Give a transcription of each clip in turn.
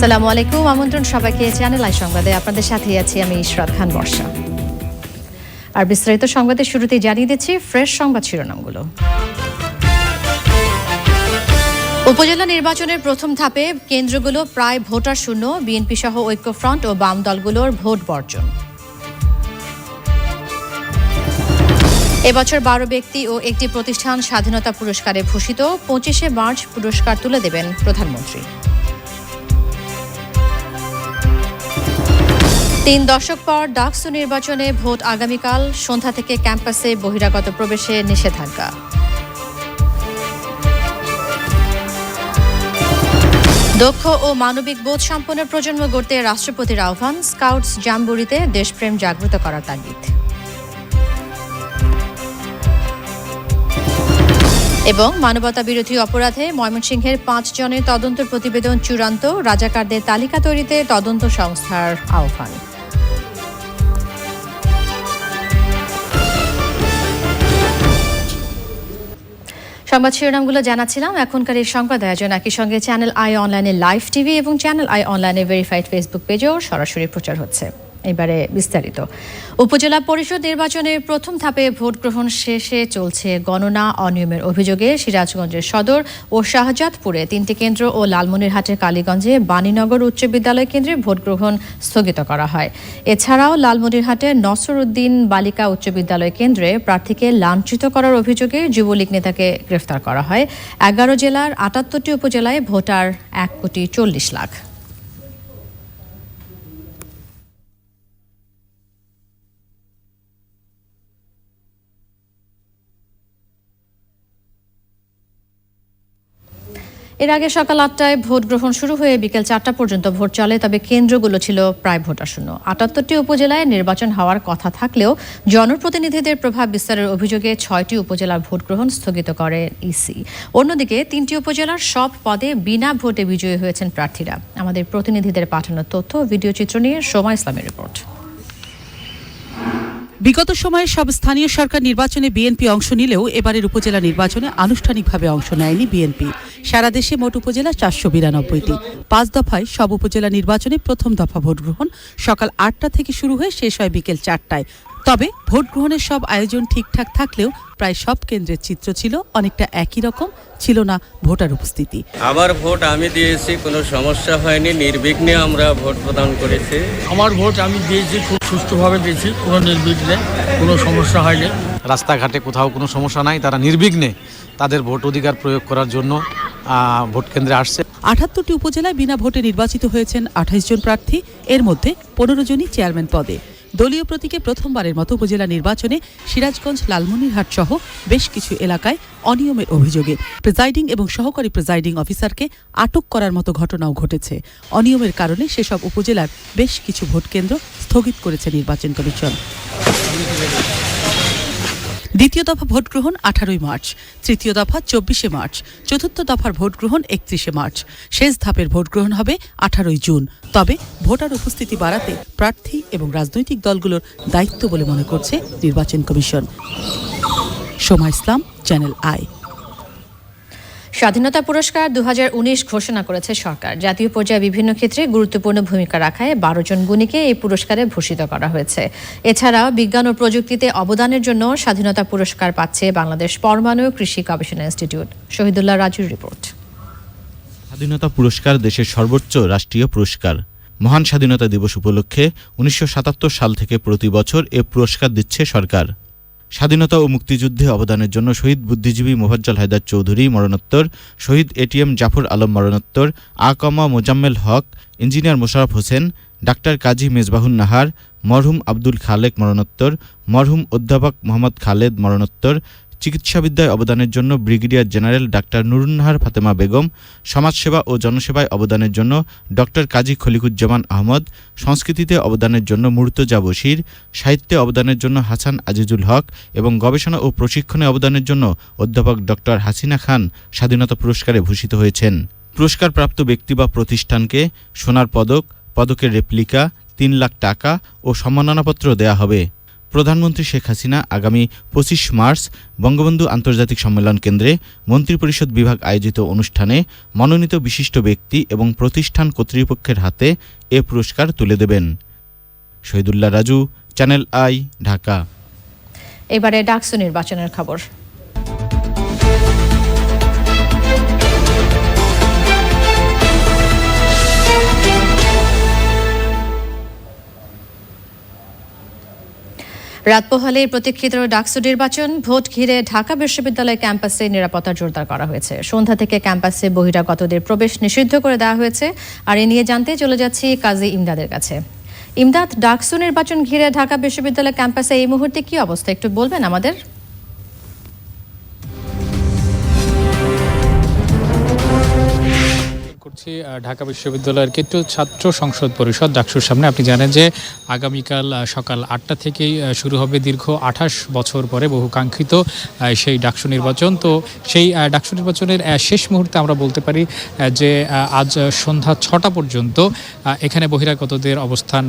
আসসালামু আলাইকুম। আমন্ত্রণ সবাইকে চ্যানেল আই সংবাদে। আপনাদের সাথে আছি আমি ইশরাত খান বর্ষা। আর বিস্তারিত সংবাদের শুরুতেই জানিয়ে দিচ্ছি ফ্রেশ সংবাদ শিরোনামগুলো। উপজেলা নির্বাচনের প্রথম ধাপে কেন্দ্রগুলো প্রায় ভোটার শূন্য, বিএনপি সহ ঐক্যফ্রন্ট ও বাম দলগুলোর ভোট বর্জন। এবছর বারো ব্যক্তি ও একটি প্রতিষ্ঠান স্বাধীনতা পুরস্কারে ভূষিত, পঁচিশে মার্চ পুরস্কার তুলে দেবেন প্রধানমন্ত্রী। তিন দশক পর ডাকসু নির্বাচনে ভোট আগামীকাল। সন্ধ্যা থেকে ক্যাম্পাসে বহিরাগত প্রবেশে নিষেধাজ্ঞা। দক্ষ ও মানবিক বোধ সম্পন্ন প্রজন্ম গড়তে রাষ্ট্রপতির আহ্বান, স্কাউটস জাম্বুরিতে দেশপ্রেম জাগ্রত করার তাগিদ। এবং মানবতা বিরোধী অপরাধে ময়মনসিংহের পাঁচ জনের তদন্ত প্রতিবেদন চূড়ান্ত, রাজাকারদের তালিকা তৈরিতে তদন্ত সংস্থার আহ্বান। সংবাদ শিরোনামগুলো জানাচ্ছিলাম। এখনকার এই সংবাদ আয়োজন একই সঙ্গে চ্যানেল আই অনলাইনে লাইভ টিভি এবং চ্যানেল আই অনলাইনে ভেরিফাইড ফেসবুক পেজেও সরাসরি প্রচার হচ্ছে। এবারে বিস্তারিত। উপজেলা পরিষদ নির্বাচনের প্রথম ধাপে ভোট গ্রহণ শেষে চলছে গণনা অনিয়মের অভিযোগে সিরাজগঞ্জের সদর ও শাহজাদপুরে তিনটি কেন্দ্র ও লালমনিরহাটের কালীগঞ্জে বাণীনগর উচ্চ বিদ্যালয় কেন্দ্রে ভোট গ্রহণ স্থগিত করা হয়। এছাড়াও লালমনিরহাটের নসরুদ্দিন বালিকা উচ্চ বিদ্যালয় কেন্দ্রে প্রার্থীকে লাঞ্ছিত করার অভিযোগে যুবলীগ নেতাকে গ্রেফতার করা হয়। এগারো জেলার আটাত্তরটি উপজেলায় ভোটার এক কোটি চল্লিশ লাখ। এর আগে সকাল আটটায় ভোট গ্রহণ শুরু হয়ে বিকেল চারটা পর্যন্ত ভোট চলে, তবে কেন্দ্রগুলো ছিল প্রায় ভোটার শূন্য আটাত্তরটি উপজেলায় নির্বাচন হওয়ার কথা থাকলেও জনপ্রতিনিধিদের প্রভাব বিস্তারের অভিযোগে ছয়টি উপজেলার ভোট গ্রহণ স্থগিত করে ইসি। অন্যদিকে তিনটি উপজেলার সব পদে বিনা ভোটে বিজয়ী হয়েছেন প্রার্থীরা। আমাদের প্রতিনিধিদের পাঠানো তথ্য ভিডিও চিত্র নিয়ে সময় ইসলামের রিপোর্ট। বিগত সময়ে সব স্থানীয় সরকার নির্বাচনে বিএনপি অংশ নিলেও এবারের উপজেলা নির্বাচনে আনুষ্ঠানিকভাবে অংশ নেয়নি বিএনপি। সারা দেশে মোট উপজেলা চারশো বিরানব্বইটি। পাঁচ দফায় সব উপজেলা নির্বাচনে প্রথম দফা ভোট গ্রহণ সকাল আটটা থেকে শুরু হয়ে শেষ হয় বিকেল চারটায়। তবে ভোট গ্রহণের সব আয়োজন ঠিকঠাক থাকলেও প্রায় সব কেন্দ্রের চিত্র ছিল অনেকটা একই রকম ছিল না ভোটার উপস্থিতি। আমার ভোট আমি দিয়েছি কোনো সমস্যা হয়নি নির্বিঘ্নে আমরা ভোট প্রদান করেছি। আমার ভোট আমি দিয়েছি খুব সুস্থভাবে দিয়েছি কোনো নির্বিঘ্নে কোনো সমস্যা হয়নি। রাস্তাঘাটে কোথাও কোনো সমস্যা নাই তারা নির্বিঘ্নে তাদের ভোট অধিকার প্রয়োগ করার জন্য ভোট কেন্দ্রে আসছে। আটাত্তরটি উপজেলায় বিনা ভোটে নির্বাচিত হয়েছেন আঠাইশ জন প্রার্থী এর মধ্যে পনেরো জনই চেয়ারম্যান পদে। দলীয় প্রতীকে প্রথমবারের মতো উপজেলা নির্বাচনে সিরাজগঞ্জ, লালমনিরহাট সহ বেশ কিছু এলাকায় অনিয়মের অভিযোগে প্রিজাইডিং এবং সহকারী প্রিজাইডিং অফিসারকে আটক করার মতো ঘটনাও ঘটেছে। অনিয়মের কারণে সেসব উপজেলার বেশ কিছু ভোটকেন্দ্র স্থগিত করেছে নির্বাচন কমিশন। দ্বিতীয় দফা ভোট গ্রহণ আঠারোই মার্চ, তৃতীয় দফা চব্বিশে মার্চ, চতুর্থ দফার ভোট গ্রহণ একত্রিশে মার্চ। শেষ ধাপের ভোট গ্রহণ হবে আঠারোই জুন। তবে ভোটার উপস্থিতি বাড়াতে প্রার্থী এবং রাজনৈতিক দলগুলোর দায়িত্ব বলে মনে করছে নির্বাচন commission. Soma Islam, channel I. স্বাধীনতা পুরস্কার দু হাজার উনিশ ঘোষণা করেছে সরকার। জাতীয় পর্যায়ে বিভিন্ন ক্ষেত্রে গুরুত্বপূর্ণ ভূমিকা রাখায় বারো জন গুণীকে এই পুরস্কারে ভূষিত করা হয়েছে। এছাড়াও বিজ্ঞান ও প্রযুক্তিতে অবদানের জন্য স্বাধীনতা পুরস্কার পাচ্ছে বাংলাদেশ পরমাণু কৃষি গবেষণা ইনস্টিটিউট। শহীদুল্লাহ রাজুর রিপোর্ট। স্বাধীনতা পুরস্কার দেশের সর্বোচ্চ রাষ্ট্রীয় পুরস্কার। মহান স্বাধীনতা দিবস উপলক্ষে উনিশশো সাতাত্তর সাল থেকে প্রতি বছর এ পুরস্কার দিচ্ছে সরকার। স্বাধীনতা ও মুক্তিযুদ্ধে অবদানের জন্য শহীদ বুদ্ধিজীবী মোফাজ্জল হায়দার চৌধুরী মরণোত্তর, শহীদ এটিএম জাফর আলম মরণোত্তর, আকমা মোজাম্মেল হক, ইঞ্জিনিয়ার মোশাররফ হোসেন, ডাক্তার কাজী মেজবাহুন নাহার, মরহুম আব্দুল খালেক মরণোত্তর, মরহুম অধ্যাপক মোহাম্মদ খালেদ মরণোত্তর চিকিৎসাবিদ্যায় অবদানের জন্য brigadier general doctor Nurunnahar Fatema Begum, সমাজসেবা ও জনসেবায় অবদানের জন্য ডক্টর কাজী খলিকুজ্জামান আহমদ, সংস্কৃতিতে অবদানের জন্য মুর্তজা বশির, সাহিত্যে অবদানের জন্য হাসান আজিজুল হক এবং গবেষণা ও প্রশিক্ষণে অবদানের জন্য অধ্যাপক ডক্টর হাসিনা খান স্বাধীনতা পুরস্কারে ভূষিত হয়েছেন। পুরস্কারপ্রাপ্ত ব্যক্তি বা প্রতিষ্ঠানকে সোনার পদক, পদকের রেপ্লিকা, তিন লাখ টাকা ও সম্মাননাপত্র দেয়া হবে। প্রধানমন্ত্রী শেখ হাসিনা আগামী পঁচিশ মার্চ বঙ্গবন্ধু আন্তর্জাতিক সম্মেলন কেন্দ্রে মন্ত্রিপরিষদ বিভাগ আয়োজিত অনুষ্ঠানে মনোনীত বিশিষ্ট ব্যক্তি এবং প্রতিষ্ঠান কর্তৃপক্ষের হাতে এ পুরস্কার তুলে দেবেন। Shahidullah Raju, channel I, Dhaka. এবারে ডাকসু নির্বাচনের খবর। রাত পোহালে প্রতীক্ষিত ডাকসু নির্বাচন, ভোট ঘিরে ঢাকা বিশ্ববিদ্যালয় ক্যাম্পাসে নিরাপত্তা জোরদার করা হয়েছে। সন্ধ্যা থেকে ক্যাম্পাসে বহিরাগতদের প্রবেশ নিষিদ্ধ করে দেওয়া হয়েছে। আর এ নিয়ে জানতে চলে যাচ্ছি কাজী ইমদাদের কাছে। ইমদাদ, ডাকসু নির্বাচন ঘিরে ঢাকা বিশ্ববিদ্যালয় ক্যাম্পাসে এই মুহূর্তে কি অবস্থা? একটু বলবেন আমাদের। করছি ঢাকা বিশ্ববিদ্যালয়ের কেট্টু ছাত্র সংসদ পরিষদ, ডাকসুর সামনে। আপনি জানেন যে আগামীকাল সকাল আটটা থেকেই শুরু হবে দীর্ঘ আঠাশ বছর পরে বহু কাঙ্ক্ষিত সেই ডাকসু নির্বাচন। তো সেই ডাকসু নির্বাচনের শেষ মুহূর্তে আমরা বলতে পারি যে আজ সন্ধ্যা ছটা পর্যন্ত এখানে বহিরাগতদের অবস্থান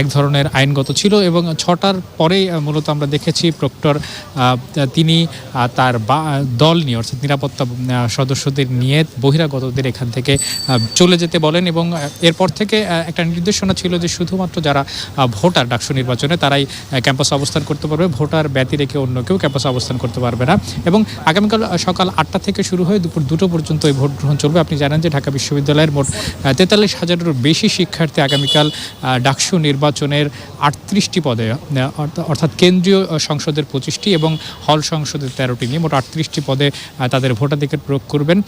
এক ধরনের আইনগত ছিল এবং ছটার পরেই মূলত আমরা দেখেছি প্রক্টর তিনি তার দল নিয়ে, অর্থাৎ নিরাপত্তা সদস্যদের নিয়ে বহিরাগতদের এখান থেকে চলে যেতে বলেন এবং এরপর থেকে একটা নির্দেশনা ছিল যে শুধুমাত্র যারা ভোটার ডাকসু নির্বাচনে তারাই ক্যাম্পাসে অবস্থান করতে পারবে, ভোটার ব্যতি রেখে অন্য কেউ ক্যাম্পাসে অবস্থান করতে পারবে না। এবং আগামীকাল সকাল আটটা থেকে শুরু হয়ে দুপুর দুটো পর্যন্ত এই ভোট গ্রহণ চলবে। আপনি জানেন যে ঢাকা বিশ্ববিদ্যালয়ের মোট তেতাল্লিশ হাজারেরও বেশি শিক্ষার্থী আগামীকাল ডাকসু নির্বাচনের আটত্রিশটি পদে অর্থাৎ কেন্দ্রীয় সংসদের পঁচিশটি এবং হল সংসদের তেরোটি নিয়ে মোট আটত্রিশটি পদে তাদের ভোটাধিকার প্রয়োগ করবেন।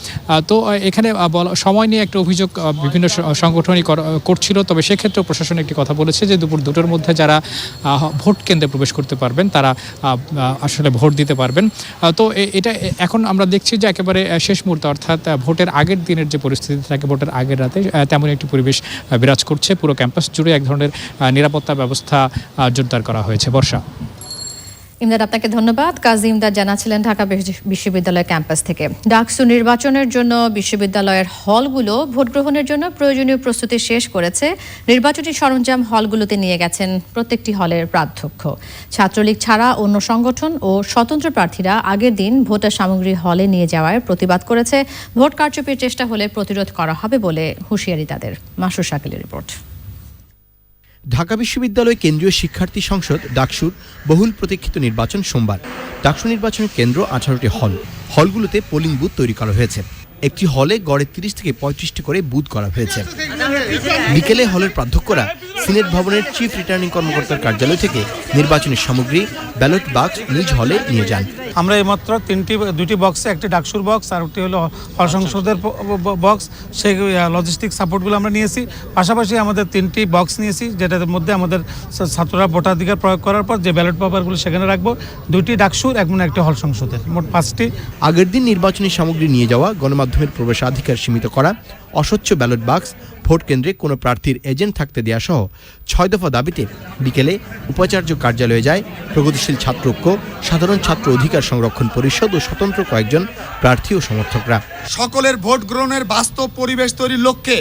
তো এখানে সময় নিয়ে একটা অভিযোগ বিভিন্ন সংগঠনই কর- করছিল। তবে সেক্ষেত্রেও প্রশাসন একটি কথা বলেছে যে দুপুর দুটোর মধ্যে যারা ভোট কেন্দ্রে প্রবেশ করতে পারবেন, তারা আসলে ভোট দিতে পারবেন। তো এটা এখন আমরা দেখছি যে একেবারে শেষ মুহূর্তে অর্থাৎ ভোটের আগের দিনের যে পরিস্থিতি থাকে ভোটের আগের রাতে তেমন একটি পরিবেশ বিরাজ করছে। পুরো ক্যাম্পাস জুড়ে এক ধরনের নিরাপত্তা ব্যবস্থা জোরদার করা হয়েছে। বর্ষা। ইমদাদ, আপনাকে ধন্যবাদ। কাজী ইমদাদ জানাছিলেন ঢাকা বিশ্ববিদ্যালয় ক্যাম্পাস থেকে। ডাকসু নির্বাচনের জন্য বিশ্ববিদ্যালয়ের হলগুলো ভোট গ্রহণের জন্য প্রয়োজনীয় প্রস্তুতি শেষ করেছে। নির্বাচনী সরঞ্জাম হলগুলোতে নিয়ে গেছেন প্রত্যেকটি হলের প্রাধ্যক্ষ। ছাত্রলীগ ছাড়া অন্য সংগঠন ও স্বতন্ত্র প্রার্থীরা আগের দিন ভোটার সামগ্রী হলে নিয়ে যাওয়ার প্রতিবাদ করেছে। ভোট কারচুপির চেষ্টা হলে প্রতিরোধ করা হবে বলে হুঁশিয়ারি তাদের। মাসুর শাকিলের রিপোর্ট। ঢাকা বিশ্ববিদ্যালয় কেন্দ্রীয় শিক্ষার্থী সংসদ, ডাকসুর বহুল প্রতীক্ষিত নির্বাচন সোমবার। ডাকসু নির্বাচনের কেন্দ্র আঠারোটি হল। হলগুলোতে পোলিং বুথ তৈরি করা হয়েছে। একটি হলে গড়ে তিরিশ থেকে পঁয়ত্রিশটি করে বুথ করা হয়েছে। বিকেলে হলের প্রাধ্যক্ষরা সিনেট ভবনের চিফ রিটার্নিং কর্মকর্তার কার্যালয় থেকে নির্বাচনী সামগ্রী, ব্যালট বাক্স নিজ হলে নিয়ে যান। আমরা এইমাত্র তিনটি দুটি বক্সে একটি ডাকসুর বক্স আর একটি হলো হল সংসদের বক্স সেই লজিস্টিক সাপোর্টগুলো আমরা নিয়েছি। পাশাপাশি আমাদের তিনটি বক্স নিয়েছি যেটার মধ্যে আমাদের ছাত্ররা ভোটাধিকার প্রয়োগ করার পর যে ব্যালট পেপারগুলো সেখানে রাখব দুইটি ডাকসুর এবং একটি হল সংসদের মোট পাঁচটি। আগের দিন নির্বাচনী সামগ্রী নিয়ে যাওয়া গণমাধ্যমের প্রবেশাধিকার সীমিত করা অস্বচ্ছ ব্যালট বাক্স ভোট কেন্দ্রে কোনো প্রার্থীর এজেন্ট থাকতে দেওয়া সহ ছয় দফা দাবিতে বিকেলে উপাচার্য কার্যালয়ে যায় প্রগতিশীল ছাত্রৈক্য সাধারণ ছাত্র অধিকার সংরক্ষণ পরিষদ ও স্বতন্ত্র কয়েকজন প্রার্থী ও সমর্থকরা। সকলের ভোট গ্রহণের বাস্তব পরিবেশ তৈরির লক্ষ্যে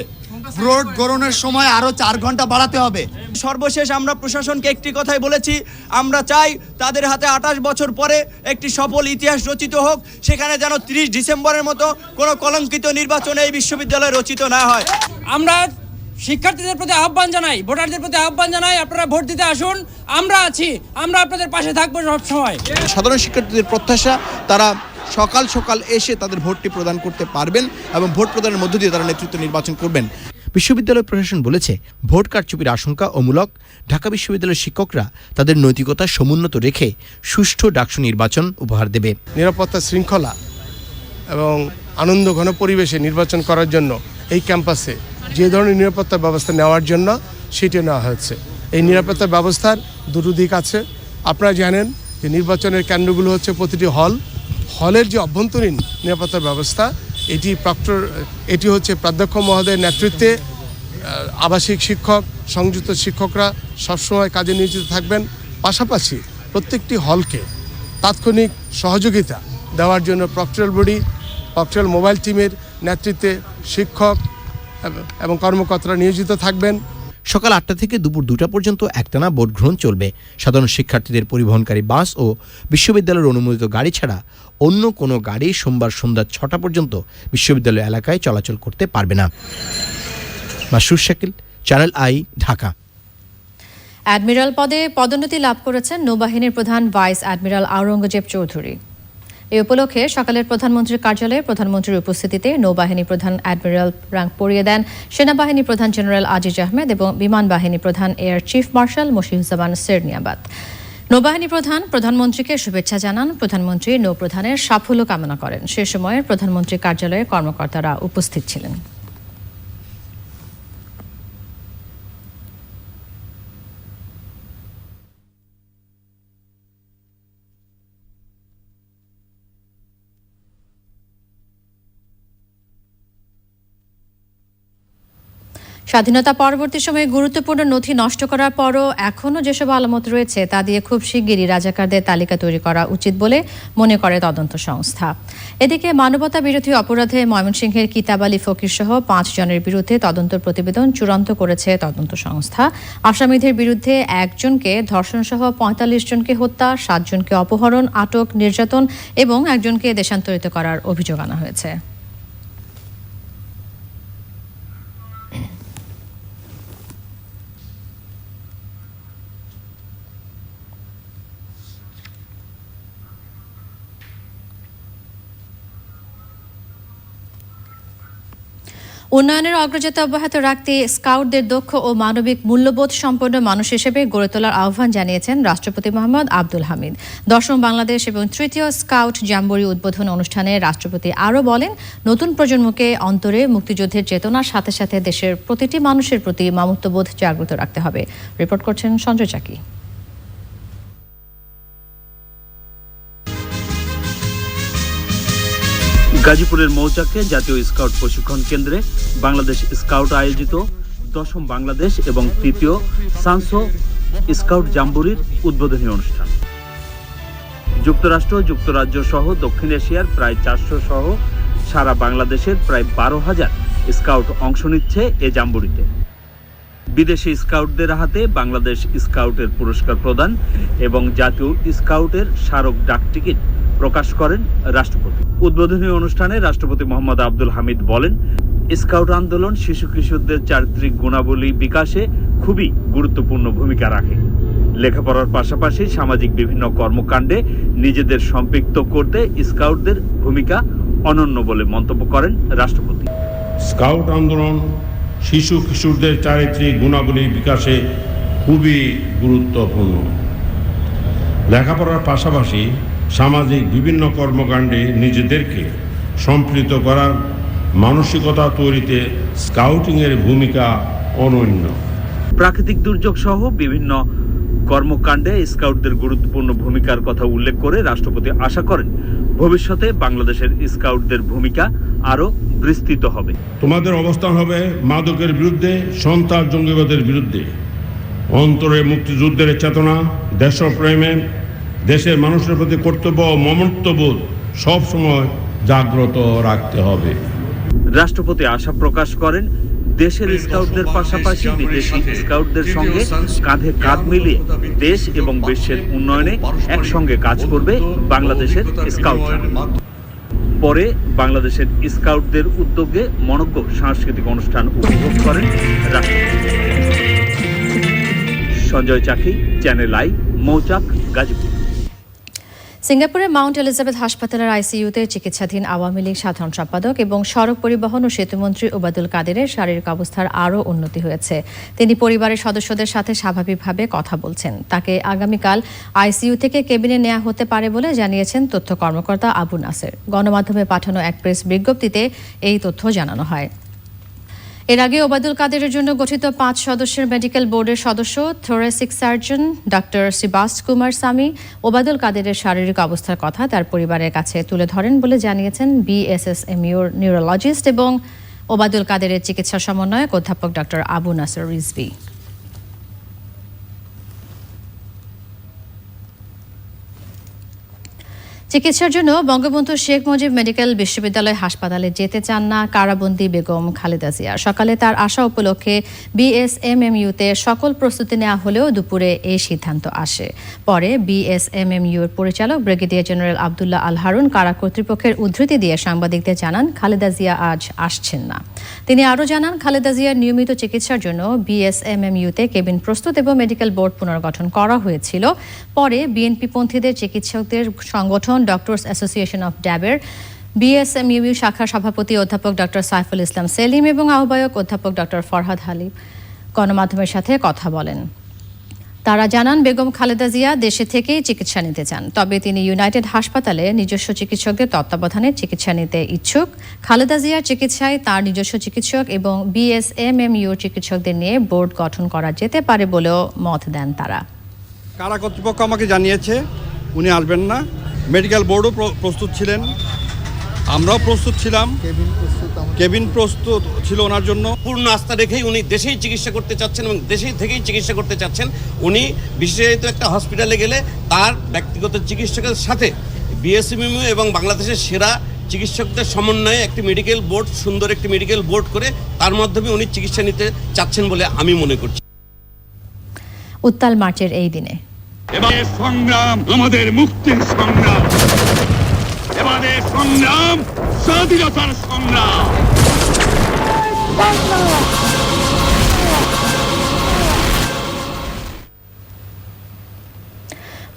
ভোট গ্রহণের সময় আরও চার ঘণ্টা বাড়াতে হবে। সর্বশেষ আমরা প্রশাসনকে একটি কথাই বলেছি আমরা চাই তাদের হাতে আঠাশ বছর পরে একটি সফল ইতিহাস রচিত হোক সেখানে যেন তিরিশ ডিসেম্বরের মতো কোনো কলঙ্কিত নির্বাচনে এই বিশ্ববিদ্যালয় রচিত না হয়। আমরা শিক্ষার্থীদের প্রতি আহ্বান জানাই ভোটারদের প্রতি আহ্বান জানাই আপনারা ভোট দিতে আসুন আমরা আছি আমরা আপনাদের পাশে থাকব সব সময় সাধারণ শিক্ষার্থীদের প্রত্যাশা তারা সকাল সকাল এসে তাদের ভোটটি প্রদান করতে পারবেন এবং ভোট প্রদানের মধ্য দিয়ে তারা নেতৃত্ব নির্বাচন করবেন। বিশ্ববিদ্যালয় প্রশাসন বলেছে ভোট কারচুপির আশঙ্কা অমূলক ঢাকা বিশ্ববিদ্যালয়ের শিক্ষকরা তাদের নৈতিকতা সমুন্নত রেখে সুষ্ঠু ডাকসু নির্বাচন উপহার দেবে। নিরাপত্তা শৃঙ্খলা এবং আনন্দ ঘন পরিবেশে নির্বাচন করার জন্য এই ক্যাম্পাসে যে ধরনের নিরাপত্তা ব্যবস্থা নেওয়ার জন্য সেটি নেওয়া হয়েছে। এই নিরাপত্তা ব্যবস্থার দুটো দিক আছে। আপনারা জানেন যে নির্বাচনের কেন্দ্রগুলো হচ্ছে প্রতিটি হল। হলের যে অভ্যন্তরীণ নিরাপত্তা ব্যবস্থা, এটি প্রক্টর, এটি হচ্ছে প্রাধ্যক্ষ মহোদয়ের নেতৃত্বে আবাসিক শিক্ষক, সংযুক্ত শিক্ষকরা সবসময় কাজে নিয়োজিত থাকবেন। পাশাপাশি প্রত্যেকটি হলকে তাৎক্ষণিক সহযোগিতা দেওয়ার জন্য প্রক্টরাল বডি প্রক্টরাল মোবাইল টিমের নেতৃত্বে শিক্ষক এবং- কর্মকর্তারা নিয়োজিত থাকবেন। সকাল আটটা থেকে দুপুর দুটা পর্যন্ত একটানা ভোট গ্রহণ চলবে। সাধারণ শিক্ষার্থীদের পরিবহনকারী বাস ও বিশ্ববিদ্যালয়ের অনুমোদিত গাড়ি ছাড়া অন্য কোনো গাড়ি সোমবার সন্ধ্যা ছটা পর্যন্ত বিশ্ববিদ্যালয় এলাকায় চলাচল করতে পারবে না। Masur Shakil channel I Dhaka. Admiral পদে পদোন্নতি লাভ করেছেন নৌবাহিনীর প্রধান ভাইস অ্যাডমিরাল আওরঙ্গজেব চৌধুরী। এই উপলক্ষে সকালের প্রধানমন্ত্রীর কার্যালয়ে প্রধানমন্ত্রীর উপস্থিতিতে নৌবাহিনী প্রধান অ্যাডমিরাল র্যাঙ্ক পরিয়ে দেন। সেনাবাহিনী প্রধান জেনারেল আজিজ আহমেদ এবং বিমান বাহিনী প্রধান air chief marshal Mashiuzzaman Serniabat. নৌবাহিনী প্রধান, প্রধানমন্ত্রীকে শুভেচ্ছা জানান। প্রধানমন্ত্রী নৌপ্রধানের সাফল্য কামনা করেন। সে সময়ে প্রধানমন্ত্রীর কার্যালয়ে কর্মকর্তারা উপস্থিত ছিলেন। স্বাধীনতা পরবর্তী সময়ে গুরুত্বপূর্ণ নথি নষ্ট করার পরও এখনও যেসব আলামত রয়েছে, তা দিয়ে খুব শিগগিরই রাজাকারদের তালিকা তৈরি করা উচিত বলে মনে করে তদন্ত সংস্থা। এদিকে মানবতা বিরোধী অপরাধে ময়মনসিংহের কিতাব আলী ফকির সহ পাঁচ জনের বিরুদ্ধে তদন্ত প্রতিবেদন চূড়ান্ত করেছে তদন্ত সংস্থা। আসামিদের বিরুদ্ধে একজনকে ধর্ষণ সহ পঁয়তাল্লিশ জনকে হত্যা, সাতজনকে অপহরণ, আটক, নির্যাতন এবং একজনকে দেশান্তরিত করার অভিযোগ আনা হয়েছে। উন্নয়নের অগ্রযাত্রা অব্যাহত রাখতে স্কাউটদের দক্ষ ও মানবিক মূল্যবোধ সম্পন্ন মানুষ হিসেবে গড়ে তোলার আহ্বান জানিয়েছেন রাষ্ট্রপতি মোহাম্মদ আব্দুল হামিদ। দশম বাংলাদেশ এবং তৃতীয় স্কাউট জাম্বরি উদ্বোধন অনুষ্ঠানে রাষ্ট্রপতি আরও বলেন, নতুন প্রজন্মকে অন্তরে মুক্তিযুদ্ধের চেতনার সাথে সাথে দেশের প্রতিটি মানুষের প্রতি মামত্ববোধ জাগ্রত রাখতে হবে। রিপোর্ট করছেন সঞ্জয় চাকি। গাজীপুরের মৌচাকে জাতীয় স্কাউট প্রশিক্ষণ কেন্দ্রে বাংলাদেশ স্কাউট আয়োজিত দশম বাংলাদেশ এবং তৃতীয় সানসো স্কাউট জাম্বুরির উদ্বোধনী অনুষ্ঠান। যুক্তরাষ্ট্র, যুক্তরাজ্য সহ দক্ষিণ এশিয়ার প্রায় চারশো সহ সারা বাংলাদেশের প্রায় বারো হাজার স্কাউট অংশ নিচ্ছে এ জাম্বুরিতে। বিদেশি স্কাউটদের হাতে বাংলাদেশ স্কাউটের পুরস্কার প্রদান এবং জাতীয় স্কাউটের স্মারক ডাক টিকিট প্রকাশ করেন রাষ্ট্রপতি। উদ্বোধনী অনুষ্ঠানে রাষ্ট্রপতি মোহাম্মদ আব্দুল হামিদ বলেন, স্কাউট আন্দোলন শিশু কিশোরদের চারিত্রিক গুণাবলী বিকাশে খুবই গুরুত্বপূর্ণ ভূমিকা রাখে। লেখাপড়ার পাশাপাশি সামাজিক বিভিন্ন কর্মকাণ্ডে নিজেদের সম্পৃক্ত করতে স্কাউটদের ভূমিকা অনন্য বলে মন্তব্য করেন রাষ্ট্রপতি। স্কাউট আন্দোলন শিশু কিশোরদের চারিত্রিক গুণাবলী বিকাশে খুবই গুরুত্বপূর্ণ। লেখাপড়ার পাশাপাশি সামাজিক বিভিন্ন কর্মকাণ্ডে নিজেদেরকে সম্পৃক্ত করার মানসিকতা তৈরিতে স্কাউটিংয়ের ভূমিকা অনন্য। প্রাকৃতিক দুর্যোগ সহ বিভিন্ন কর্মকাণ্ডে স্কাউটদের গুরুত্বপূর্ণ ভূমিকার কথা উল্লেখ করে রাষ্ট্রপতি আশা করেন ভবিষ্যতে বাংলাদেশের স্কাউটদের ভূমিকা আরও বিস্তৃত হবে। তোমাদের অবস্থান হবে মাদকের বিরুদ্ধে সন্ত্রাস জঙ্গিবাদের বিরুদ্ধে। অন্তরে মুক্তিযুদ্ধের চেতনা দেশপ্রেমে দেশের মানুষের প্রতি কর্তব্য ও মমত্ববোধ সবসময় জাগ্রত রাখতে হবে। রাষ্ট্রপতি আশা প্রকাশ করেন দেশের স্কাউটদের পাশাপাশি বিদেশি স্কাউটদের সঙ্গে কাঁধে কাঁধ মিলিয়ে দেশ এবং বিশ্বের উন্নয়নে একসঙ্গে কাজ করবে বাংলাদেশের স্কাউটরা পরে বাংলাদেশের স্কাউটদের উদ্যোগে মনজ্ঞ সাংস্কৃতিক অনুষ্ঠান উপভোগ করেন রাষ্ট্রপতি। Sanjay Chaki channel I Mouchak Gazipur. সিঙ্গাপুরের মাউন্ট এলিজাবেথ হাসপাতালের আইসিইউতে চিকিৎসাধীন আওয়ামী লীগ সাধারণ সম্পাদক এবং সড়ক পরিবহন ও সেতুমন্ত্রী ওবায়দুল কাদেরের শারীরিক অবস্থার আরও উন্নতি হয়েছে। তিনি পরিবারের সদস্যদের সাথে স্বাভাবিকভাবে কথা বলছেন। তাকে আগামীকাল আইসিইউ থেকে কেবিনে নেওয়া হতে পারে বলে জানিয়েছেন তথ্য কর্মকর্তা আবু নাসের। গণমাধ্যমে পাঠানো এক প্রেস বিজ্ঞপ্তিতে এই তথ্য জানানো হয়। এর আগে ওবায়দুল কাদেরের জন্য গঠিত পাঁচ সদস্যের মেডিকেল বোর্ডের সদস্য, thoracic surgeon doctor Sibas Kumar Swami, Obaidul কাদেরের শারীরিক অবস্থার কথা তার পরিবারের কাছে তুলে ধরেন বলে জানিয়েছেন বিএসএসএমইউর নিউরোলজিস্ট এবং ওবায়দুল কাদেরের চিকিৎসা সমন্বয়ক অধ্যাপক ডক্টর আবু নাসর রিজভি। চিকিৎসার জন্য বঙ্গবন্ধু শেখ মুজিব মেডিকেল বিশ্ববিদ্যালয় হাসপাতালে যেতে চান না কারাবন্দি বেগম খালেদা জিয়া। সকালে তার আশা উপলক্ষে বিএসএমএমইউতে সকল প্রস্তুতি নেওয়া হলেও দুপুরে এই সিদ্ধান্ত আসে। পরে বিএসএমএমইউর পরিচালক ব্রিগেডিয়ার জেনারেল আবদুল্লাহ আল হারুন কারা কর্তৃপক্ষের উদ্ধৃতি দিয়ে সাংবাদিকদের জানান, খালেদা জিয়া আজ আসছেন না। তিনি আরও জানান, খালেদা জিয়ার নিয়মিত চিকিৎসার জন্য বিএসএমএমইউতে কেবিন প্রস্তুত এবং মেডিকেল বোর্ড পুনর্গঠন করা হয়েছিল। পরে বিএনপি পন্থীদের চিকিৎসকদের সংগঠন ডক্টরস অ্যাসোসিয়েশন অফ ড্যাবের বিএসএমইউ শাখার সভাপতি অধ্যাপক ডক্টর সাইফুল ইসলাম সেলিম এবং আহ্বায়ক অধ্যাপক ডক্টর ফরহাদ হালিম। গণমাধ্যমের সাথে কথা বলেন। তারা জানান, বেগম খালেদা জিয়া দেশে থেকেই চিকিৎসা নিতে চান। তবে তিনি ইউনাইটেড হাসপাতালে নিজস্ব চিকিৎসকদের তত্ত্বাবধানে চিকিৎসা নিতে ইচ্ছুক। খালেদা জিয়ার চিকিৎসায় তার নিজস্ব চিকিৎসক এবং বিএসএমএমইউর চিকিৎসকদের নিয়ে বোর্ড গঠন করা যেতে পারে বলেও মত দেন তারা। কারা কর্তৃপক্ষ আমাকে জানিয়েছে, উনি আসবেন না। মেডিকেল বোর্ডও প্রস্তুত ছিলেন। আমরাও প্রস্তুত ছিলাম। কেবিন প্রস্তুত ছিল ওনার জন্য। পূর্ণ আস্থা রেখেই উনি দেশেই চিকিৎসা করতে চাচ্ছেন এবং দেশেই থেকেই চিকিৎসা করতে চাচ্ছেন। উনি বিশেষত একটা হসপিটালে গেলে তার ব্যক্তিগত চিকিৎসকের সাথে বিএসএমইউ এবং বাংলাদেশের সেরা চিকিৎসকদের সমন্বয়ে একটি মেডিকেল বোর্ড সুন্দর একটি মেডিকেল বোর্ড করে তার মাধ্যমে উনি চিকিৎসা নিতে চাচ্ছেন বলে আমি মনে করছি। উত্তাল মার্চের এই দিনে। এবারে সংগ্রাম আমাদের মুক্তির সংগ্রাম। এবারে সংগ্রাম স্বাধীনতার সংগ্রাম।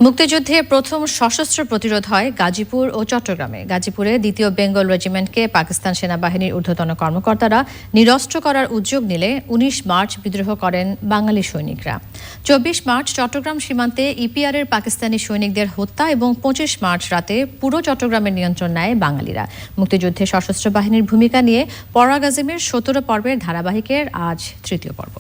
মুক্তিযুদ্ধে প্রথম সশস্ত্র প্রতিরোধ হয় গাজীপুর ও চট্টগ্রামে। গাজীপুরে দ্বিতীয় বেঙ্গল রেজিমেন্টকে পাকিস্তান সেনাবাহিনীর ঊর্ধ্বতন কর্মকর্তারা নিরস্ত্র করার উদ্যোগ নিলে উনিশ মার্চ বিদ্রোহ করেন বাঙালি সৈনিকরা। চব্বিশ মার্চ চট্টগ্রাম সীমান্তে ইপিআর এর পাকিস্তানি সৈনিকদের হত্যা এবং পঁচিশ মার্চ রাতে পুরো চট্টগ্রামের নিয়ন্ত্রণ নেয় বাঙালিরা। মুক্তিযুদ্ধে সশস্ত্র বাহিনীর ভূমিকা নিয়ে পরাগাজিমের সতেরো পর্বের ধারাবাহিকের আজ তৃতীয় পর্ব।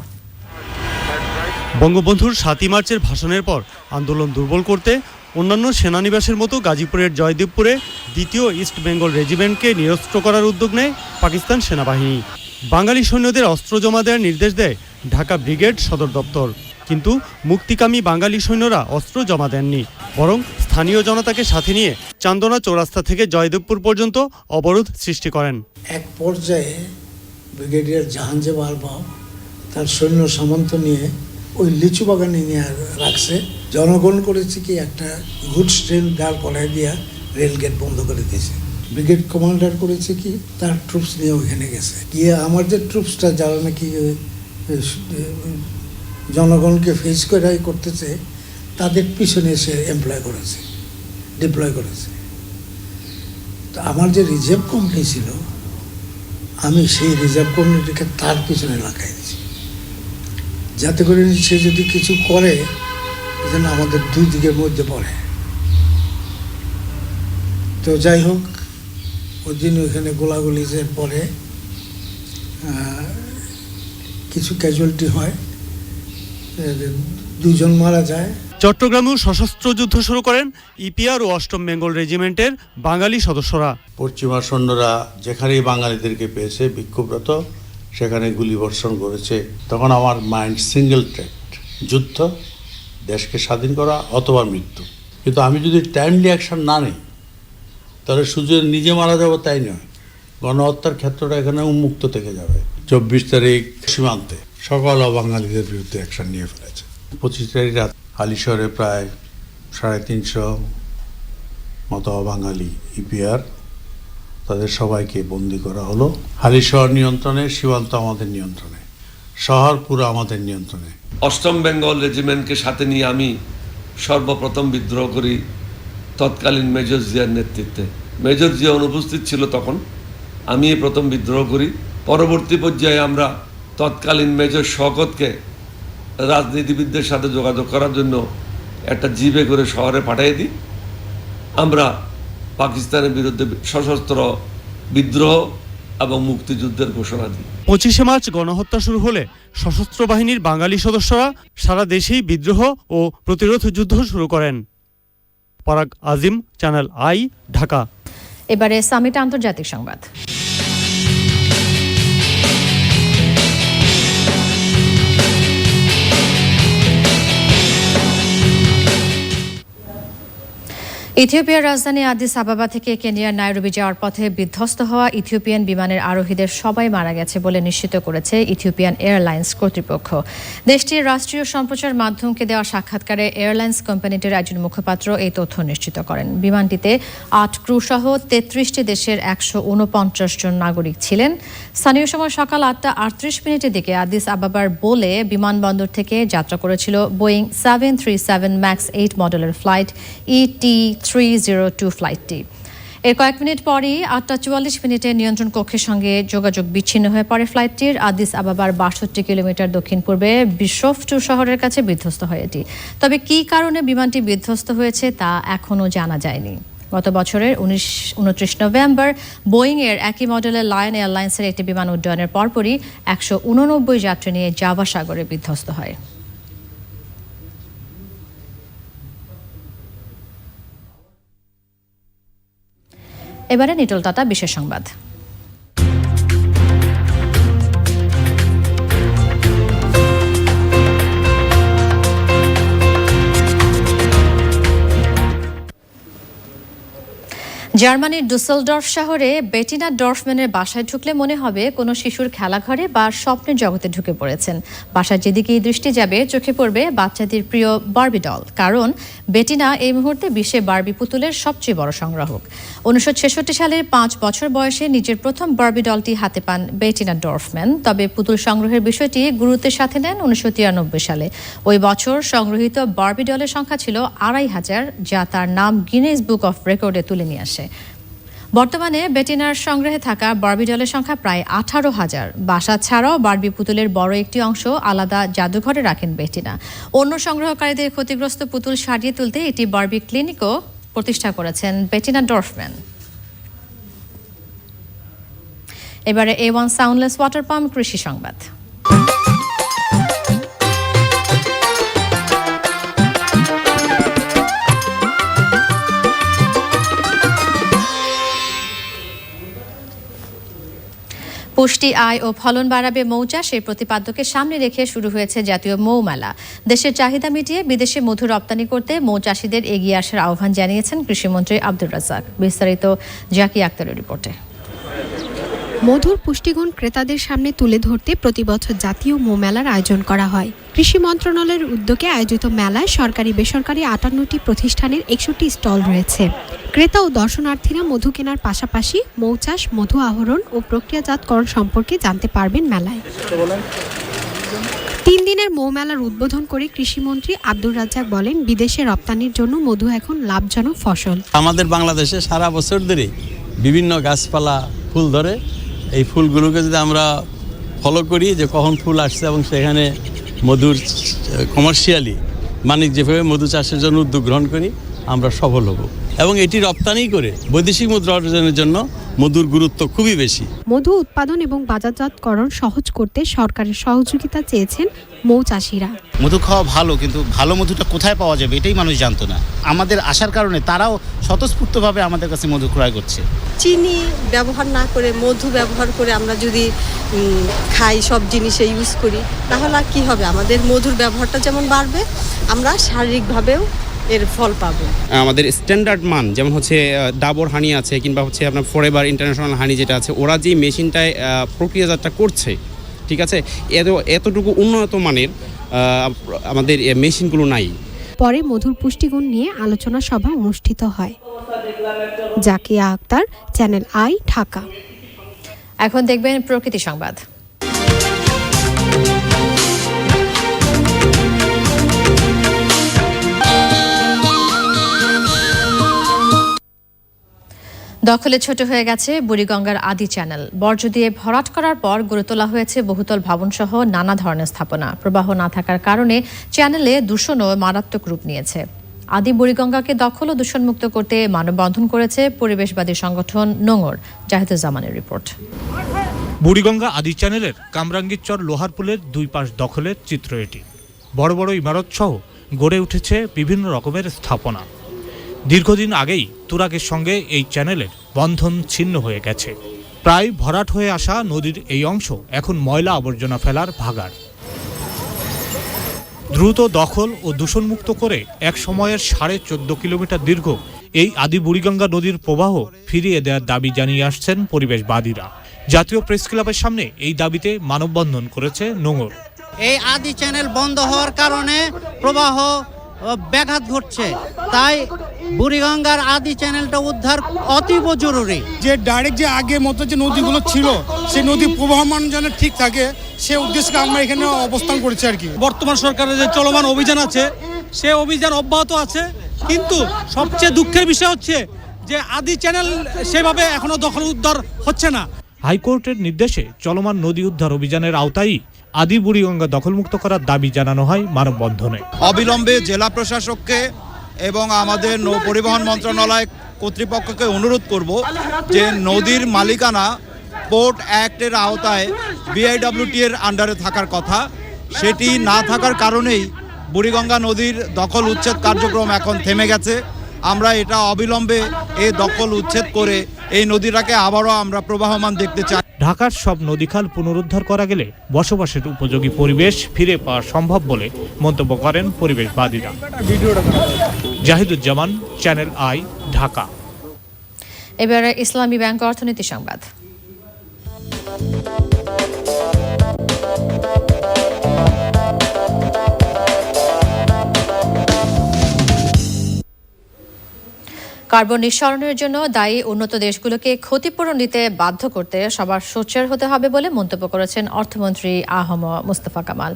বঙ্গবন্ধুর সাতই মার্চের ভাষণের পর আন্দোলন দুর্বল করতে অন্যান্য সেনানিবাসের মতো গাজীপুরের জয়দেবপুরে দ্বিতীয় ইস্ট বেঙ্গল রেজিমেন্টকে নিরস্ত্র করার উদ্যোগ নেয় পাকিস্তান সেনাবাহিনী। বাঙালি সৈন্যদের অস্ত্র জমা দেওয়ার নির্দেশ দেয় ঢাকা ব্রিগেড সদর দপ্তর। কিন্তু মুক্তিকামী বাঙালি সৈন্যরা অস্ত্র জমা দেননি, বরং স্থানীয় জনতাকে সাথে নিয়ে চান্দনা চৌরাস্তা থেকে জয়দেবপুর পর্যন্ত অবরোধ সৃষ্টি করেন। এক পর্যায়ে ব্রিগেডিয়ার জাহানজেব আলবাব তার সৈন্য সামন্ত নিয়ে ওই লিচু বাগানে নিয়ে রাখছে। জনগণ করেছে কি একটা গুডস ট্রেন দাঁড় করায় দিয়া রেল গেট বন্ধ করে দিয়েছে। ব্রিগেড কমান্ডার করেছে কি, তার ট্রুপস নিয়ে ওইখানে গেছে। গিয়ে আমার যে ট্রুপসটা যারা নাকি জনগণকে ফেস করে করতেছে, তাদের পিছনে এসে এমপ্লয় করেছে ডিপ্লয় করেছে। তো আমার যে রিজার্ভ কোম্পানি ছিল, আমি সেই রিজার্ভ কোম্পানিটাকে তার পিছনে লাগাই দিয়েছি। যাতে করে সে যদি কিছু করে যেন আমাদের দুই দিকের মধ্যে পড়ে। তো যাই হোক ওই দিন ওইখানে গোলাগুলির পরে কিছু ক্যাজুয়ালিটি হয় দুজন মারা যায়। চট্টগ্রামেও সশস্ত্র যুদ্ধ শুরু করেন ইপিআর ও অষ্টম বেঙ্গল রেজিমেন্টের বাঙালি সদস্যরা। পশ্চিমা সৈন্যরা যেখানেই বাঙালিদেরকে পেয়েছে বিক্ষোভরত সেখানে গুলিবর্ষণ করেছে তখন আমার মাইন্ড সিঙ্গেল ট্র্যাক্ট যুদ্ধ, দেশকে স্বাধীন করা অথবা মৃত্যু। কিন্তু আমি যদি টাইমলি অ্যাকশন না নিই, তাহলে শুধু নিজে মারা যাব তাই নয়। গণহত্যার ক্ষেত্রটা এখানে উন্মুক্ত থেকে যাবে। চব্বিশ তারিখ সীমান্তে সকল অবাঙালিদের বিরুদ্ধে অ্যাকশন নিয়ে ফেলেছে। পঁচিশ তারিখ রাত হালিশহরে প্রায় সাড়ে তিনশো মতো অবাঙালি ইপিআর তাদের সবাইকে বন্দি করা হলো। হালি শহর নিয়ন্ত্রণে সীমান্ত আমাদের নিয়ন্ত্রণে শহর পুরো আমাদের নিয়ন্ত্রণে। অষ্টম বেঙ্গল রেজিমেন্টকে সাথে নিয়ে আমি সর্বপ্রথম বিদ্রোহ করি তৎকালীন মেজর জিয়ার নেতৃত্বে। মেজর জিয়া অনুপস্থিত ছিল তখন। আমি প্রথম বিদ্রোহ করি। পরবর্তী পর্যায়ে আমরা তৎকালীন মেজর শকতকে রাজনীতিবিদদের সাথে যোগাযোগ করার জন্য একটা জিপে করে শহরে পাঠিয়ে দিই। আমরা পাকিস্তানের বিরুদ্ধে সশস্ত্র বিদ্রোহ এবং মুক্তিযুদ্ধের ঘোষণা দিই পঁচিশে মার্চ গণহত্যা শুরু হলে সশস্ত্র বাহিনীর বাঙালি সদস্যরা সারা দেশেই বিদ্রোহ ও প্রতিরোধ যুদ্ধ শুরু করেন। পরাগ আজিম চ্যানেল আই ঢাকা। এবারে সামিট আন্তর্জাতিক সংবাদ। ইথিওপিয়ার রাজধানী আদিস আবাবা থেকে কেনিয়ার নাইরোবি যাওয়ার পথে বিধ্বস্ত হওয়া ইথিওপিয়ান বিমানের আরোহীদের সবাই মারা গেছে বলে নিশ্চিত করেছে ইথিওপিয়ান এয়ারলাইন্স কর্তৃপক্ষ। দেশটির রাষ্ট্রীয় সম্প্রচার মাধ্যমকে দেওয়া সাক্ষাৎকারে এয়ারলাইন্স কোম্পানিটির একজন মুখপাত্র এই তথ্য নিশ্চিত করেন। বিমানটিতে আট ক্রু সহ তেত্রিশটি দেশের একশো উনপঞ্চাশ জন নাগরিক ছিলেন। স্থানীয় সময় সকাল আটটা আটত্রিশ মিনিটের দিকে আদিস আবাবার বলে বিমানবন্দর থেকে যাত্রা করেছিল Boeing seven three seven max eight মডেলের flight ET three zero two ফ্লাইটটি এর কয়েক মিনিট পরই আটটা চুয়াল্লিশ মিনিটে নিয়ন্ত্রণ কক্ষের সঙ্গে যোগাযোগ বিচ্ছিন্ন হয়ে পড়ে ফ্লাইটটির আদিস আবাবার বাষট্টি কিলোমিটার দক্ষিণ পূর্বে বিশ্বফটু শহরের কাছে বিধ্বস্ত হয় এটি। তবে কী কারণে বিমানটি বিধ্বস্ত হয়েছে তা এখনও জানা যায়নি। গত বছরের উনিশ, উনত্রিশ নভেম্বর বোয়িং এর একই মডেলের লায়ন এয়ারলাইন্সের একটি বিমান উড্ডয়নের পরপরই একশো উননব্বই যাত্রী নিয়ে জাভা সাগরে বিধ্বস্ত হয়। এবারে নিটল টাটা বিশেষ সংবাদ। জার্মানির ডুসেলডর্ফ শহরে বেটিনা ডর্ফম্যানের বাসায় ঢুকলে মনে হবে কোনো শিশুর খেলাঘরে বা স্বপ্নের জগতে ঢুকে পড়েছেন। বাসার যেদিকেই দৃষ্টি যাবে, চোখে পড়বে বাচ্চাদের প্রিয় বার্বি ডল, কারণ বেটিনা এই মুহূর্তে বিশ্বে বার্বি পুতুলের সবচেয়ে বড় সংগ্রাহক। উনিশশো ছেষট্টি সালের পাঁচ বছর বয়সে নিজের প্রথম বার্বি ডলটি হাতে পান বেটিনা ডর্ফম্যান। তবে পুতুল সংগ্রহের বিষয়টি গুরুত্বের সাথে নেন উনিশশো তিরানব্বই সালে। ওই বছর সংগ্রহীত বার্বি ডলের সংখ্যা ছিল আড়াই হাজার, যা তার নাম গিনেস বুক অফ রেকর্ডে তুলে নিয়ে আসে। বর্তমানে বেটিনার সংগ্রহে থাকা বার্বি ডলের সংখ্যা প্রায় আঠারো হাজার। বাসা ছাড়াও বার্বি পুতুলের বড় একটি অংশ আলাদা জাদুঘরে রাখেন বেটিনা। অন্য সংগ্রহকারীদের ক্ষতিগ্রস্ত পুতুল সারিয়ে তুলতে এটি বার্বি ক্লিনিকও প্রতিষ্ঠা করেছেন বেটিনা ডরফম্যান। এবারে A one soundless water pump কৃষি সংবাদ। পুষ্টি, আয় ও ফলন বাড়াবে মৌচা সেই প্রতিপাদ্যকে সামনে রেখে শুরু হয়েছে জাতীয় মৌমেলা। দেশের চাহিদা মিটিয়ে বিদেশে মধু রপ্তানি করতে মৌ চাষিদের এগিয়ে আসার আহ্বান জানিয়েছেন কৃষিমন্ত্রী আব্দুর রাজাক বিস্তারিত জাকি আক্তারের রিপোর্টে। মধুর পুষ্টিগুণ ক্রেতাদের সামনে তুলে ধরতে প্রতি বছর জাতীয় মৌ মেলার আয়োজন করা হয়। কৃষি মন্ত্রণালয়ের উদ্যোগে আয়োজিত মেলায় সরকারি বেসরকারি আটান্নটি প্রতিষ্ঠানের একষট্টি স্টল রয়েছে। ক্রেতা ও দর্শনার্থীরা মধু কেনার পাশাপাশি মৌচাষ মধু আহরণ ও প্রক্রিয়াজাতকরণ সম্পর্কে জানতে পারবেন মেলায়। তিন দিনের মৌ মেলার উদ্বোধন করে কৃষিমন্ত্রী আব্দুর রাজ্জাক বলেন, বিদেশে রপ্তানির জন্য মধু এখন লাভজনক ফসল। আমাদের বাংলাদেশে সারা বছর ধরে বিভিন্ন গাছপালা, ফুল ধরে এই ফুলগুলোকে যদি আমরা ফলো করি যে কখন ফুল আসছে এবং সেখানে মধুর কমার্শিয়ালি বাণিজ্য যেভাবে মধু চাষের জন্য উদ্যোগ গ্রহণ করি, আমরা সফল হব। এবং এটি রপ্তানি করে বৈদেশিক মুদ্রা অর্জনের জন্য মধুর গুরুত্ব খুবই বেশি। মধু উৎপাদন এবং বাজারজাতকরণ সহজ করতে সরকারের সহযোগিতা চেয়েছেন মৌ চাষিরা। মধু খাওয়া ভালো কিন্তু ভালো মধুটা কোথায় পাওয়া যাবে এটাই মানুষ জানতো না। আমাদের আসার কারণে তারাও স্বতঃস্ফূর্তভাবে আমাদের কাছে মধু ক্রয় করছে। চিনি ব্যবহার না করে মধু ব্যবহার করে আমরা যদি খাই সব জিনিসে ইউজ করি তাহলে আর কি হবে? আমাদের মধুর ব্যবহারটা যেমন বাড়বে আমরা শারীরিকভাবেও এর ফল পাবো। আমাদের স্ট্যান্ডার্ড মান যেমন হচ্ছে ডাবর হানি আছে কিংবা হচ্ছে আপনার ফরেভার ইন্টারন্যাশনাল হানি যেটা আছে ওরা যে মেশিনটায় প্রক্রিয়াজাতটা করছে ঠিক আছে? এত এতটুকু উন্নত মানের আমাদের মেশিনগুলো নাই। পরে মধুর পুষ্টিগুণ নিয়ে আলোচনা সভা অনুষ্ঠিত হয়। Zakia Akter channel I Dhaka. এখন দেখবেন প্রকৃতি সংবাদ। দখলে ছোট হয়ে গেছে বুড়িগঙ্গার আদি চ্যানেল। বর্জ্য দিয়ে ভরাট করার পর গড়ে তোলা হয়েছে বহুতল ভবনসহ নানা ধরনের স্থাপনা। প্রবাহ না থাকার কারণে চ্যানেলে দূষণও মারাত্মক রূপ নিয়েছে। আদি বুড়িগঙ্গাকে দখল ও দূষণমুক্ত করতে মানববন্ধন করেছে পরিবেশবাদী সংগঠন নোংর জাহিদুজ্জামানের রিপোর্ট। বুড়িগঙ্গা আদি চ্যানেলের কামরাঙ্গীরচর লোহারপুলের দুই পাশ দখলের চিত্র এটি। বড় বড় ইমারত সহ গড়ে উঠেছে বিভিন্ন রকমের স্থাপনা। দীর্ঘদিন আগেই তুরাগের সঙ্গে এই চ্যানেলের বন্ধন ছিন্ন হয়ে গেছে। প্রায় ভরাট হয়ে আসা নদীর এই অংশ এখন ময়লা আবর্জনা ফেলার ভাগার দ্রুত দখল ও দূষণমুক্ত করে এক সময়ের সাড়ে চোদ্দ কিলোমিটার দীর্ঘ এই আদি বুড়িগঙ্গা নদীর প্রবাহ ফিরিয়ে দেওয়ার দাবি জানিয়ে আসছেন পরিবেশবাদীরা। জাতীয় প্রেস ক্লাবের সামনে এই দাবিতে মানববন্ধন করেছে নোঙর। এই আদি চ্যানেল বন্ধ হওয়ার কারণে প্রবাহ ব্যাঘাত ঘটছে। তাই বুড়িগঙ্গার আদি চ্যানেলটা উদ্ধার অতীব জরুরি। যে ডাইরেক্ট যে আগে মতো যে নদীগুলো ছিল সেই নদী প্রবাহমান যেন ঠিক থাকে সে উদ্দেশ্যে আমরা এখানে অবস্থান করেছি আর কি। বর্তমান সরকারের যে চলমান অভিযান আছে সে অভিযান অব্যাহত আছে। কিন্তু সবচেয়ে দুঃখের বিষয় হচ্ছে যে আদি চ্যানেল সেভাবে এখনও দখল উদ্ধার হচ্ছে না। হাইকোর্টের নির্দেশে চলমান নদী উদ্ধার অভিযানের আওতায় আদি বুড়িগঙ্গা দখলমুক্ত করার দাবি জানানো হয় মানববন্ধনে। অবিলম্বে জেলা প্রশাসককে এবং আমাদের নৌ পরিবহন মন্ত্রণালয় কর্তৃপক্ষকে অনুরোধ করব যে নদীর মালিকানা পোর্ট অ্যাক্টের আওতায় বিআইডব্লিউটি এর আন্ডারে থাকার কথা। সেটি না থাকার কারণেই বুড়িগঙ্গা নদীর দখল উচ্ছেদ কার্যক্রম এখন থেমে গেছে। আমরা এটা অবিলম্বে এই দখল উচ্ছেদ করে এই নদীটাকে আবারও আমরা প্রবাহমান দেখতে চাই। ঢাকার সব নদীখাল পুনরুদ্ধার করা গেলে বসবাসের উপযোগী পরিবেশ ফিরে পাওয়া সম্ভব বলে মন্তব্য করেন পরিবেশবাদীরা। Zahiduzzaman channel I Dhaka. এবারে ইসলামী ব্যাংক অর্থনীতি সংবাদ। কার্বন নিঃসরণের জন্য দায়ী উন্নত দেশগুলোকে ক্ষতিপূরণ দিতে বাধ্য করতে সবার সোচ্চার হতে হবে বলে মন্তব্য করেছেন অর্থমন্ত্রী আহম মুস্তফা কামাল।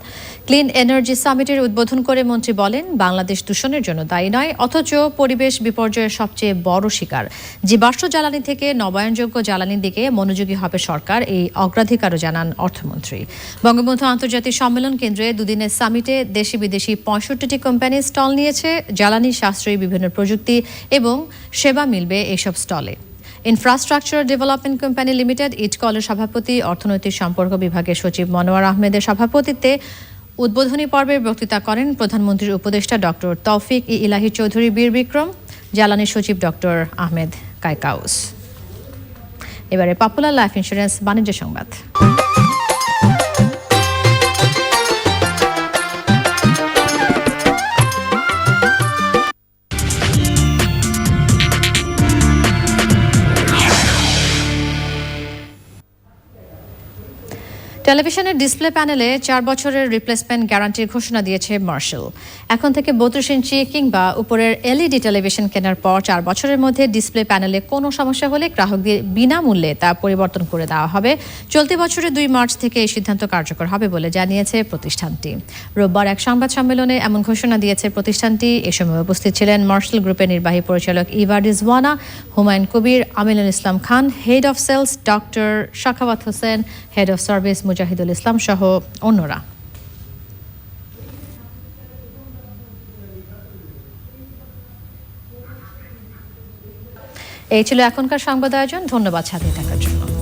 ক্লিন এনার্জি সামিটের উদ্বোধন করে মন্ত্রী বলেন, বাংলাদেশ দূষণের জন্য দায়ী নয়, অথচ পরিবেশ বিপর্যয়ের সবচেয়ে বড় শিকার। জীবাশ্ম জ্বালানি থেকে নবায়নযোগ্য জ্বালানির দিকে মনোযোগী হবে সরকার, এই অগ্রাধিকারও জানান অর্থমন্ত্রী। বঙ্গবন্ধু আন্তর্জাতিক সম্মেলন কেন্দ্রে দুদিনের সামিটে দেশি বিদেশি পঁয়ষট্টিটি কোম্পানি স্টল নিয়েছে, জ্বালানি সাশ্রয়ী বিভিন্ন প্রযুক্তি এবং সেবা মিলবে এসব স্টলে। ইনফ্রাস্ট্রাকচার ডেভেলপমেন্ট কোম্পানি লিমিটেড ইটকলের সভাপতি, অর্থনৈতিক সম্পর্ক বিভাগের সচিব মনোয়ার আহমেদের সভাপতিত্বে উদ্বোধনী পর্বে বক্তৃতা করেন প্রধানমন্ত্রীর উপদেষ্টা ডক্টর তৌফিক ই ইলাহি চৌধুরী বীর বিক্রম, জ্বালানি সচিব ডক্টর আহমেদ কাইকাউস এবারে পপুলার লাইফ ইন্স্যুরেন্স বাণিজ্য সংবাদ। টেলিভিশনের ডিসপ্লে প্যানেলে চার বছরের রিপ্লেসমেন্ট গ্যারান্টির ঘোষণা দিয়েছে মার্শাল এখন থেকে বত্রিশ ইঞ্চি কিংবা উপরের এলইডি টেলিভিশন কেনার পর চার বছরের মধ্যে ডিসপ্লে প্যানেলে কোনো সমস্যা হলে গ্রাহকদের বিনামূল্যে তা পরিবর্তন করে দেওয়া হবে। চলতি বছরের দুই মার্চ থেকে এই সিদ্ধান্ত কার্যকর হবে বলে জানিয়েছে প্রতিষ্ঠানটি। রোববার এক সংবাদ সম্মেলনে এমন ঘোষণা দিয়েছে প্রতিষ্ঠানটি। এ সময় উপস্থিত ছিলেন মার্শাল গ্রুপের নির্বাহী পরিচালক Eva Rizwana, Humayun Kabir, Aminul Islam Khan head of sales doctor Shakhawat Hossain head of service Mujahidul Islam সহ অন্যরা। এই ছিল এখনকার সংবাদ আয়োজন। ধন্যবাদ সাথে থাকার জন্য।